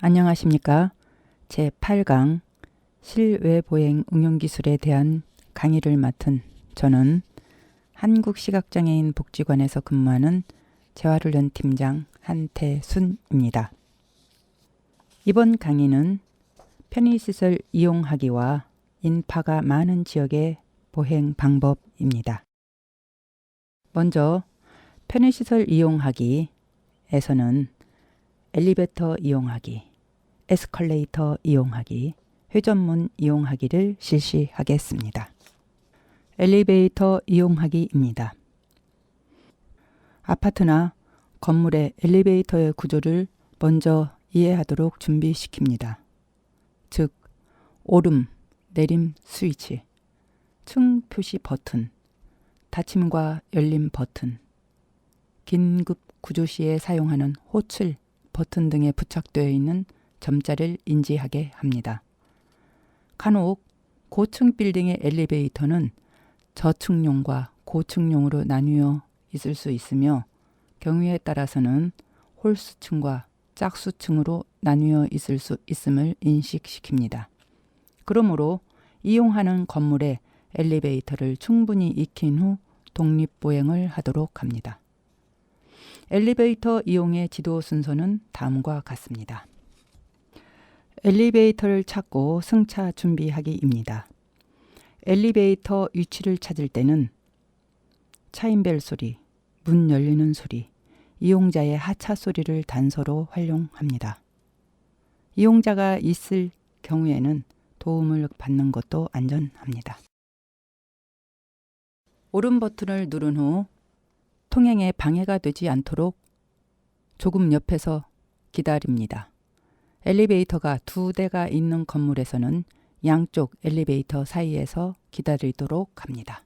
안녕하십니까. 제8강 실외보행 응용기술에 대한 강의를 맡은 저는 한국시각장애인 복지관에서 근무하는 재활훈련 팀장 한태순입니다. 이번 강의는 편의시설 이용하기와 인파가 많은 지역의 보행 방법입니다. 먼저 편의시설 이용하기에서는 엘리베이터 이용하기, 에스컬레이터 이용하기, 회전문 이용하기를 실시하겠습니다. 엘리베이터 이용하기입니다. 아파트나 건물의 엘리베이터의 구조를 먼저 이해하도록 준비시킵니다. 즉, 오름, 내림 스위치, 층 표시 버튼, 닫힘과 열림 버튼, 긴급 구조 시에 사용하는 호출 버튼 등에 부착되어 있는 점자를 인지하게 합니다. 간혹 고층 빌딩의 엘리베이터는 저층용과 고층용으로 나뉘어 있을 수 있으며 경우에 따라서는 홀수층과 짝수층으로 나뉘어 있을 수 있음을 인식시킵니다. 그러므로 이용하는 건물에 엘리베이터를 충분히 익힌 후 독립보행을 하도록 합니다. 엘리베이터 이용의 지도 순서는 다음과 같습니다. 엘리베이터를 찾고 승차 준비하기입니다. 엘리베이터 위치를 찾을 때는 차인벨 소리, 문 열리는 소리, 이용자의 하차 소리를 단서로 활용합니다. 이용자가 있을 경우에는 도움을 받는 것도 안전합니다. 오른 버튼을 누른 후 통행에 방해가 되지 않도록 조금 옆에서 기다립니다. 엘리베이터가 두 대가 있는 건물에서는 양쪽 엘리베이터 사이에서 기다리도록 합니다.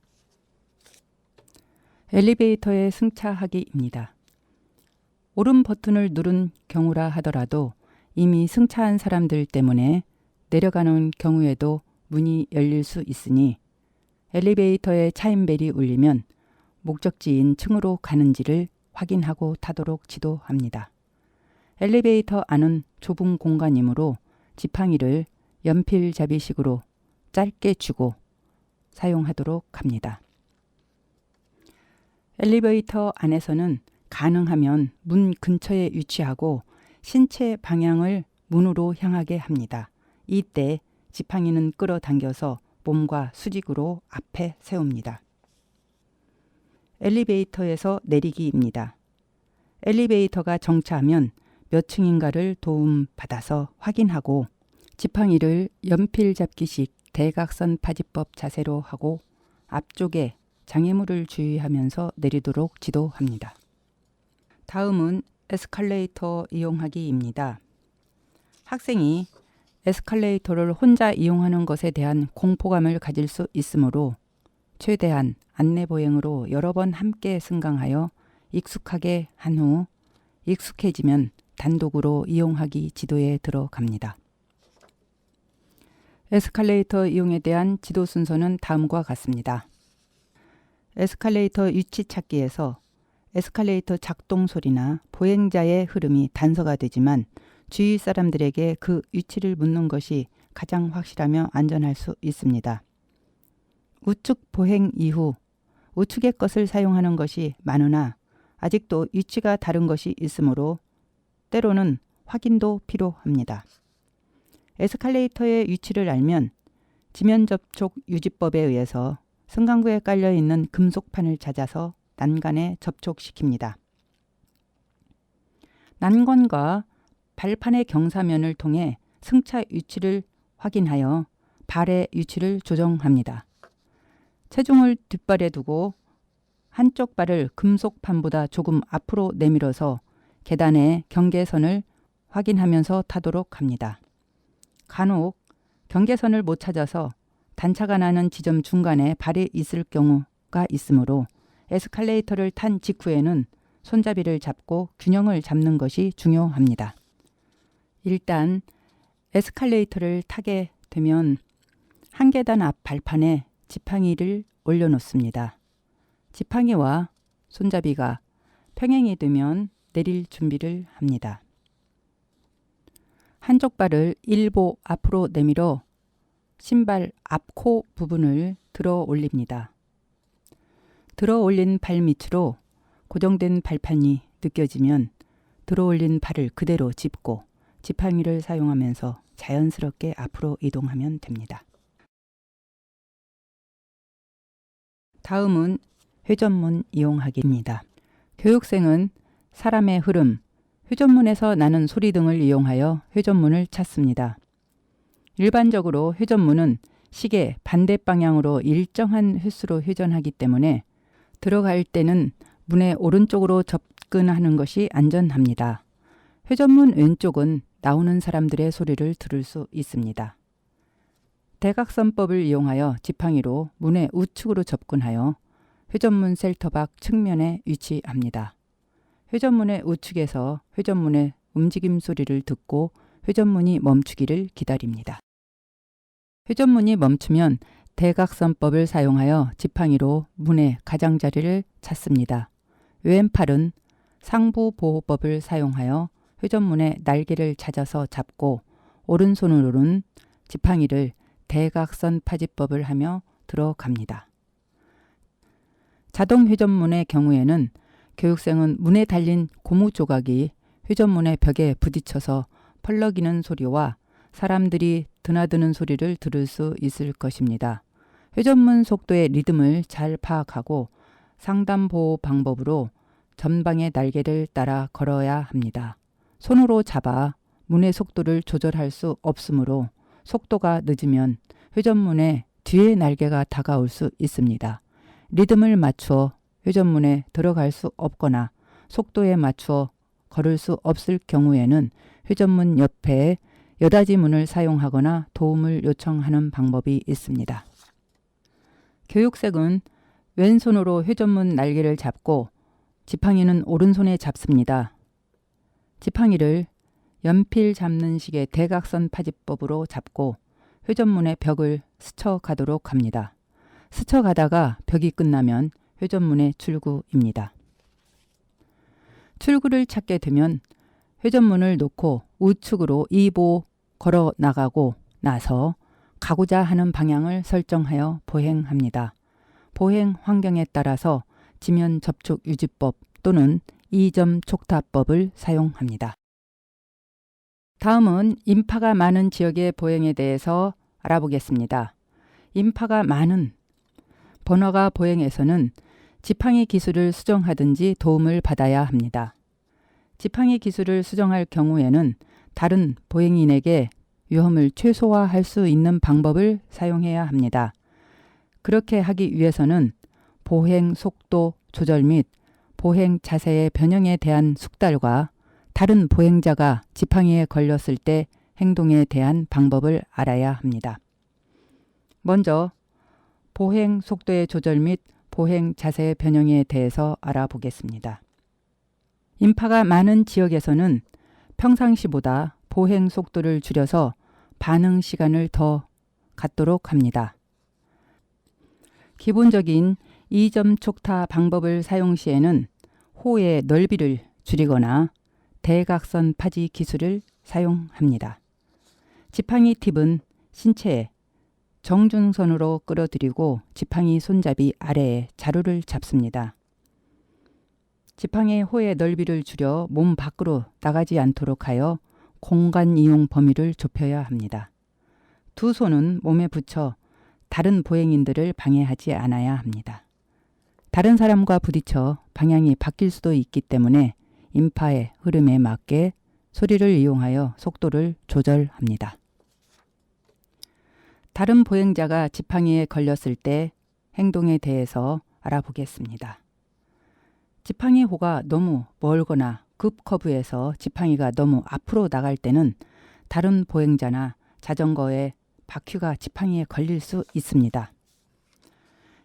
엘리베이터의 승차하기입니다. 오른 버튼을 누른 경우라 하더라도 이미 승차한 사람들 때문에 내려가는 경우에도 문이 열릴 수 있으니 엘리베이터의 차인벨이 울리면 목적지인 층으로 가는지를 확인하고 타도록 지도합니다. 엘리베이터 안은 좁은 공간이므로 지팡이를 연필잡이식으로 짧게 주고 사용하도록 합니다. 엘리베이터 안에서는 가능하면 문 근처에 위치하고 신체 방향을 문으로 향하게 합니다. 이때 지팡이는 끌어당겨서 몸과 수직으로 앞에 세웁니다. 엘리베이터에서 내리기입니다. 엘리베이터가 정차하면 몇 층인가를 도움받아서 확인하고 지팡이를 연필 잡기식 대각선 파지법 자세로 하고 앞쪽에 장애물을 주의하면서 내리도록 지도합니다. 다음은 에스컬레이터 이용하기입니다. 학생이 에스컬레이터를 혼자 이용하는 것에 대한 공포감을 가질 수 있으므로 최대한 안내 보행으로 여러 번 함께 승강하여 익숙하게 한 후 익숙해지면 단독으로 이용하기 지도에 들어갑니다. 에스컬레이터 이용에 대한 지도 순서는 다음과 같습니다. 에스컬레이터 위치 찾기에서 에스컬레이터 작동 소리나 보행자의 흐름이 단서가 되지만 주위 사람들에게 그 위치를 묻는 것이 가장 확실하며 안전할 수 있습니다. 우측 보행 이후 우측의 것을 사용하는 것이 많으나 아직도 위치가 다른 것이 있으므로 때로는 확인도 필요합니다. 에스컬레이터의 위치를 알면 지면 접촉 유지법에 의해서 승강구에 깔려 있는 금속판을 찾아서 난간에 접촉시킵니다. 난관과 발판의 경사면을 통해 승차 위치를 확인하여 발의 위치를 조정합니다. 체중을 뒷발에 두고 한쪽 발을 금속판보다 조금 앞으로 내밀어서 계단의 경계선을 확인하면서 타도록 합니다. 간혹 경계선을 못 찾아서 단차가 나는 지점 중간에 발이 있을 경우가 있으므로 에스컬레이터를 탄 직후에는 손잡이를 잡고 균형을 잡는 것이 중요합니다. 일단 에스컬레이터를 타게 되면 한 계단 앞 발판에 지팡이를 올려놓습니다. 지팡이와 손잡이가 평행이 되면 내릴 준비를 합니다. 한쪽 발을 일보 앞으로 내밀어 신발 앞코 부분을 들어 올립니다. 들어 올린 발 밑으로 고정된 발판이 느껴지면 들어 올린 발을 그대로 짚고 지팡이를 사용하면서 자연스럽게 앞으로 이동하면 됩니다. 다음은 회전문 이용하기입니다. 교육생은 사람의 흐름, 회전문에서 나는 소리 등을 이용하여 회전문을 찾습니다. 일반적으로 회전문은 시계 반대 방향으로 일정한 횟수로 회전하기 때문에 들어갈 때는 문의 오른쪽으로 접근하는 것이 안전합니다. 회전문 왼쪽은 나오는 사람들의 소리를 들을 수 있습니다. 대각선법을 이용하여 지팡이로 문의 우측으로 접근하여 회전문 셀터박 측면에 위치합니다. 회전문의 우측에서 회전문의 움직임 소리를 듣고 회전문이 멈추기를 기다립니다. 회전문이 멈추면 대각선법을 사용하여 지팡이로 문의 가장자리를 찾습니다. 왼팔은 상부 보호법을 사용하여 회전문의 날개를 찾아서 잡고 오른손으로는 지팡이를 대각선 파지법을 하며 들어갑니다. 자동 회전문의 경우에는 교육생은 문에 달린 고무 조각이 회전문의 벽에 부딪혀서 펄럭이는 소리와 사람들이 드나드는 소리를 들을 수 있을 것입니다. 회전문 속도의 리듬을 잘 파악하고 상단 보호 방법으로 전방의 날개를 따라 걸어야 합니다. 손으로 잡아 문의 속도를 조절할 수 없으므로 속도가 늦으면 회전문에 뒤에 날개가 다가올 수 있습니다. 리듬을 맞추어 회전문에 들어갈 수 없거나 속도에 맞추어 걸을 수 없을 경우에는 회전문 옆에 여닫이 문을 사용하거나 도움을 요청하는 방법이 있습니다. 교육생은 왼손으로 회전문 날개를 잡고 지팡이는 오른손에 잡습니다. 지팡이를 연필 잡는 식의 대각선 파지법으로 잡고 회전문의 벽을 스쳐 가도록 합니다. 스쳐 가다가 벽이 끝나면 회전문의 출구입니다. 출구를 찾게 되면 회전문을 놓고 우측으로 2보 걸어 나가고 나서 가고자 하는 방향을 설정하여 보행합니다. 보행 환경에 따라서 지면 접촉 유지법 또는 2점 촉타법을 사용합니다. 다음은 인파가 많은 지역의 보행에 대해서 알아보겠습니다. 인파가 많은 번화가 보행에서는 지팡이 기술을 수정하든지 도움을 받아야 합니다. 지팡이 기술을 수정할 경우에는 다른 보행인에게 위험을 최소화할 수 있는 방법을 사용해야 합니다. 그렇게 하기 위해서는 보행 속도 조절 및 보행 자세의 변형에 대한 숙달과 다른 보행자가 지팡이에 걸렸을 때 행동에 대한 방법을 알아야 합니다. 먼저 보행 속도의 조절 및 보행 자세의 변형에 대해서 알아보겠습니다. 인파가 많은 지역에서는 평상시보다 보행 속도를 줄여서 반응 시간을 더 갖도록 합니다. 기본적인 2점 촉타 방법을 사용 시에는 호의 넓이를 줄이거나 대각선 파지 기술을 사용합니다. 지팡이 팁은 신체에 정중선으로 끌어들이고 지팡이 손잡이 아래에 자루를 잡습니다. 지팡이의 호의 넓이를 줄여 몸 밖으로 나가지 않도록 하여 공간 이용 범위를 좁혀야 합니다. 두 손은 몸에 붙여 다른 보행인들을 방해하지 않아야 합니다. 다른 사람과 부딪혀 방향이 바뀔 수도 있기 때문에 인파의 흐름에 맞게 소리를 이용하여 속도를 조절합니다. 다른 보행자가 지팡이에 걸렸을 때 행동에 대해서 알아보겠습니다. 지팡이 호가 너무 멀거나 급 커브에서 지팡이가 너무 앞으로 나갈 때는 다른 보행자나 자전거의 바퀴가 지팡이에 걸릴 수 있습니다.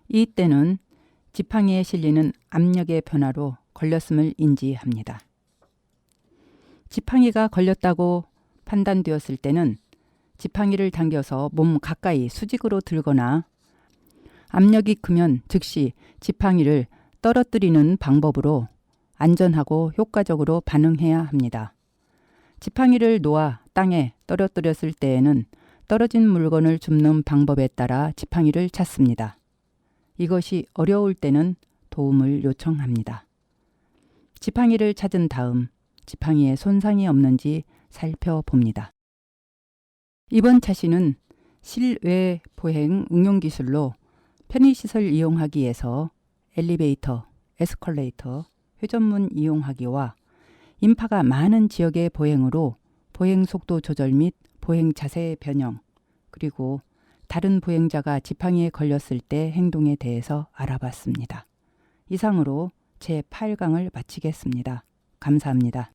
이때는 지팡이에 실리는 압력의 변화로 걸렸음을 인지합니다. 지팡이가 걸렸다고 판단되었을 때는 지팡이를 당겨서 몸 가까이 수직으로 들거나 압력이 크면 즉시 지팡이를 떨어뜨리는 방법으로 안전하고 효과적으로 반응해야 합니다. 지팡이를 놓아 땅에 떨어뜨렸을 때에는 떨어진 물건을 줍는 방법에 따라 지팡이를 찾습니다. 이것이 어려울 때는 도움을 요청합니다. 지팡이를 찾은 다음 지팡이에 손상이 없는지 살펴봅니다. 이번 차시는 실외 보행 응용 기술로 편의시설 이용하기에서 엘리베이터, 에스컬레이터, 회전문 이용하기와 인파가 많은 지역의 보행으로 보행 속도 조절 및 보행 자세 변형, 그리고 다른 보행자가 지팡이에 걸렸을 때 행동에 대해서 알아봤습니다. 이상으로 제 8강을 마치겠습니다. 감사합니다.